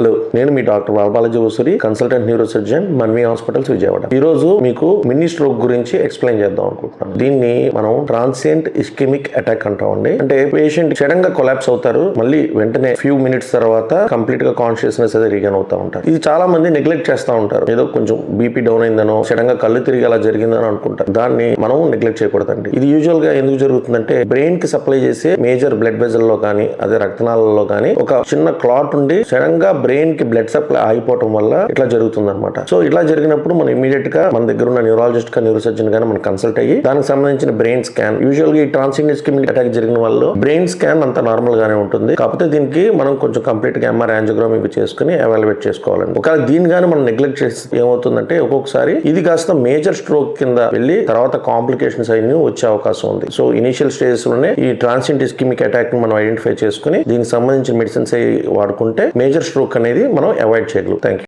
Hello నేను మీ doctor Balabalaji Usari consultant neuro surgeon Manvi hospitals Vijayawada. ఈ రోజు మీకు మినీ స్ట్రోక్ గురించి ఎక్స్ప్లెయిన్ చేద్దాం అనుకుంటున్నాను. దీన్ని మనం ట్రాన్సియంట్ ఇస్కెమిక్ అటాక్ అంటామండి. అంటే పేషెంట్ సడన్గా కొలాప్స్ అవుతారు మళ్ళీ వెంటనే ఫ్యూ మినిట్స్ తర్వాత కంప్లీట్గా కాన్షియస్నెస్ అది రీగన్ అవుతా ఉంటారు. ఇది చాలా మంది నెగ్లెక్ట్ చేస్తూ ఉంటారు. ఏదో కొంచెం బీపీ డౌన్ అయిందనో సడన్గా కళ్ళు తిరిగి అలా జరిగిందని అనుకుంటారు. దాన్ని మనం నెగ్లెక్ట్ చేయకూడదండి. ఇది యూజువల్గా ఎందుకు జరుగుతుందంటే బ్రెయిన్కి సప్లై చేసే మేజర్ బ్లడ్ వెజల్లో కానీ అదే రక్తనాలలో కానీ ఒక చిన్న క్లాట్ ఉండి సడన్గా బ్రెయిన్కి బ్లడ్ సప్లై ఆగిపోవటం వల్ల ఇట్లా జరుగుతుంది అనమాట సో ఇట్లా జరిగినప్పుడు మనం ఇమీడియట్గా మన దగ్గర ఉన్న న్యూరాలజిస్ట్గా న్యూరో సర్జన్ గానీ మనం కన్సల్ట్ అయ్యి దానికి సంబంధించిన బ్రెయిన్ స్కాన్ యూజువల్గా ఈ ట్రాన్సింగ్ ఇస్కిమిక్ అటాక్ జరిగిన వాళ్ళు బ్రెయిన్ స్కాన్ అంతా నార్మల్ గానే ఉంటుంది. కాకపోతే దీనికి మనం కొంచెం కంప్లీట్గా ఎంఆర్ యాంజోగ్రామ్ ఇవి చేసుకుని ఎవాల్యుయేట్ చేసుకోవాలండి. ఒకవేళ దీని గానీ మనం నెగ్లెక్ట్ చేస్తే ఏమవుతుందంటే ఒక్కొక్కసారి ఇది కాస్త మేజర్ స్ట్రోక్ కింద వెళ్ళి తర్వాత కాంప్లికేషన్స్ అయినవి వచ్చే అవకాశం ఉంది. సో ఇనిషియల్ స్టేజెస్లోనే ఈ ట్రాన్సింట్ ఇస్కిమిక్ అటాక్ని మనం ఐడెంటిఫై చేసుకుని దీనికి సంబంధించిన మెడిసిన్స్ వాడుకుంటే మేజర్ స్ట్రోక్ అనేది మనం అవాయిడ్ చేయగలం థ్యాంక్ యూ